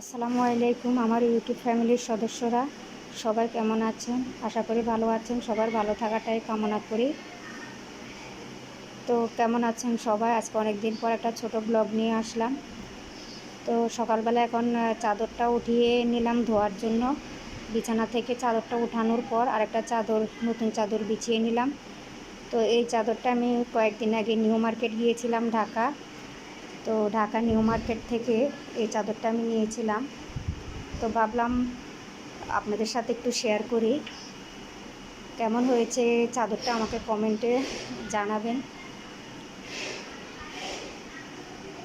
আসসালামু আলাইকুম, আমার ইউটিউব ফ্যামিলির সদস্যরা। সবাই কেমন আছেন? আশা করি ভালো আছেন। সবার ভালো থাকাটাই কামনা করি। তো কেমন আছেন সবাই? আজকে অনেক দিন পর একটা ছোট ব্লগ নিয়ে আসলাম। তো সকালবেলা এখন চাদরটা উঠিয়ে নিলাম ধোয়ার জন্য। বিছানা থেকে চাদরটা উঠানোর পর আরেকটা চাদর, নতুন চাদর বিছিয়ে নিলাম। তো এই চাদরটা আমি কয়েকদিন আগে নিউ মার্কেট গিয়েছিলাম ঢাকা। তো ঢাকা নিউ মার্কেট থেকে এই চাদরটা আমি নিয়েছিলাম। তো ভাবলাম আপনাদের সাথে একটু শেয়ার করি। কেমন হয়েছে চাদরটা আমাকে কমেন্টে জানাবেন।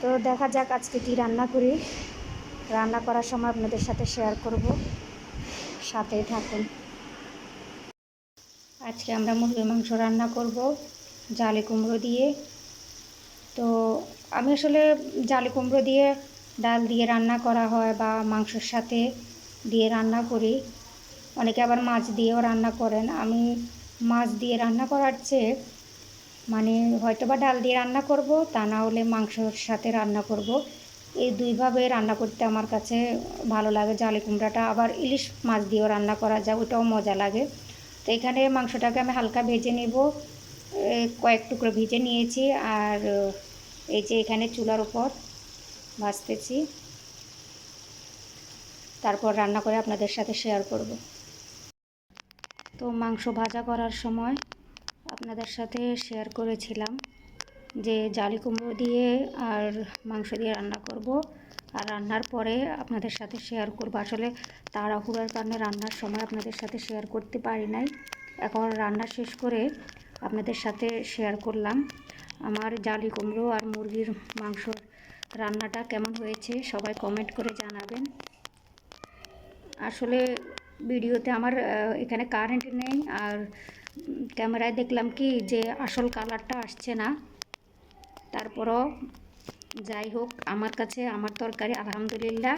তো দেখা যাক আজকে কি রান্না করি। রান্না করার সময় আপনাদের সাথে শেয়ার করব। সাথেই থাকুন। আজকে আমরা মুরগির মাংস রান্না করব। জালে কুমড়ো দিয়ে তো আমি আসলে জালি কুমড়ো দিয়ে ডাল দিয়ে রান্না করা হয় বা মাংসের সাথে দিয়ে রান্না করি। অনেকে আবার মাছ দিয়েও রান্না করেন। আমি মাছ দিয়ে রান্না করার চেয়ে মানে হয়তো বা ডাল দিয়ে রান্না করব, তা না হলে মাংসর সাথে রান্না করব। এই দুইভাবে রান্না করতে আমার কাছে ভালো লাগে। জালি কুমড়াটা আবার ইলিশ মাছ দিয়েও রান্না করা যায়, ওটাও মজা লাগে। তো এখানে মাংসটাকে আমি হালকা ভেজে নেব। কয়েক টুকরো ভেজে নিয়েছি আর এই যে এখানে চুলার উপর ভাজতেছি। তারপর রান্না করে আপনাদের সাথে শেয়ার করব। তো মাংস ভাজা করার সময় আপনাদের সাথে শেয়ার করেছিলাম যে জালি কুমড়ো দিয়ে আর মাংস দিয়ে রান্না করব। আর রান্নার পরে আপনাদের সাথে শেয়ার করব। আসলে তাড়াহুড়ার কারণে রান্নার সময় আপনাদের সাথে শেয়ার করতে পারি নাই। এখন রান্না শেষ করে আপনাদের সাথে শেয়ার করলাম। আমার জালি কুমড়ো আর মুরগির মাংসর রান্নাটা কেমন হয়েছে সবাই কমেন্ট করে জানাবেন। আসলে ভিডিওতে আমার এখানে কারেন্ট নেই আর ক্যামেরায় দেখলাম কি যে আসল কালারটা আসছে না। তারপরও যাই হোক, আমার কাছে আমার তরকারি আলহামদুলিল্লাহ।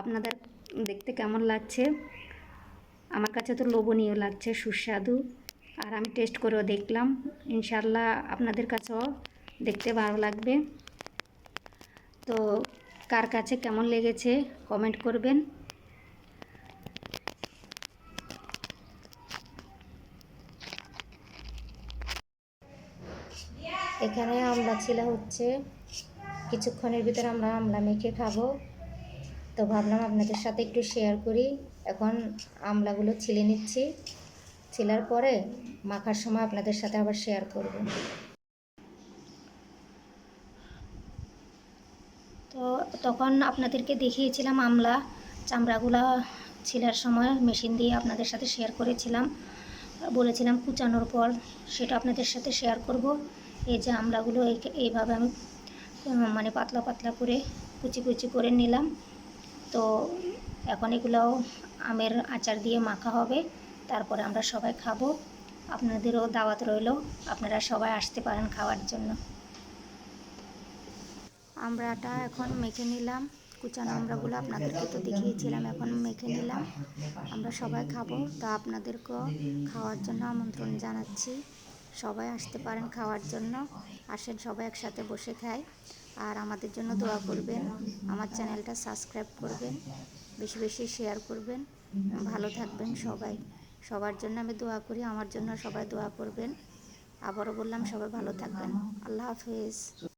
আপনাদের দেখতে কেমন লাগছে? আমার কাছে তো লোভনীয় লাগছে, সুস্বাদু। আর আমি টেস্ট করেও দেখলাম। ইনশাল্লাহ আপনাদের কাছেও দেখতে ভালো লাগবে। তো কার কাছে কেমন লেগেছে কমেন্ট করবেন। এখানে আমলা ছিলা হচ্ছে, কিছুক্ষণের ভিতরে আমরা আমলা মেখে খাব। তো ভাবলাম আপনাদের সাথে একটু শেয়ার করি। এখন আমলাগুলো ছিলে নিচ্ছি। ছিলার পরে মাখার সময় আপনাদের সাথে আবার শেয়ার করব। তো তখন আপনাদেরকে দেখিয়েছিলাম আমলা চামড়াগুলা ছিলার সময় মেশিন দিয়ে আপনাদের সাথে শেয়ার করেছিলাম। বলেছিলাম কুচানোর পর সেটা আপনাদের সাথে শেয়ার করব। এই যে আমলাগুলো এই- এইভাবে আমি মানে পাতলা পাতলা করে কুচি কুচি করে নিলাম। তো এখন এগুলোও আমের আচার দিয়ে মাখা হবে। তারপরে আমরা সবাই খাব। আপনাদেরও দাওয়াত রইল। আপনারা সবাই আসতে পারেন খাওয়ার জন্য। আমরাটা এখন মেখে নিলাম। কুচানো আমরাগুলো আপনাদেরকে তো দেখিয়েছিলাম, এখন মেখে নিলাম। আমরা সবাই খাব। তো আপনাদেরকেও খাওয়ার জন্য আমন্ত্রণ জানাচ্ছি। সবাই আসতে পারেন খাওয়ার জন্য। আসেন সবাই একসাথে বসে খাই। আর আমাদের জন্য দোয়া করবেন। আমার চ্যানেলটা সাবস্ক্রাইব করবেন। বেশি বেশি শেয়ার করবেন। ভালো থাকবেন সবাই। সবার জন্য আমি দোয়া করি, আমার জন্য সবাই দোয়া করবেন। আবারও বললাম, সবাই ভালো থাকবেন। আল্লাহ হাফেজ।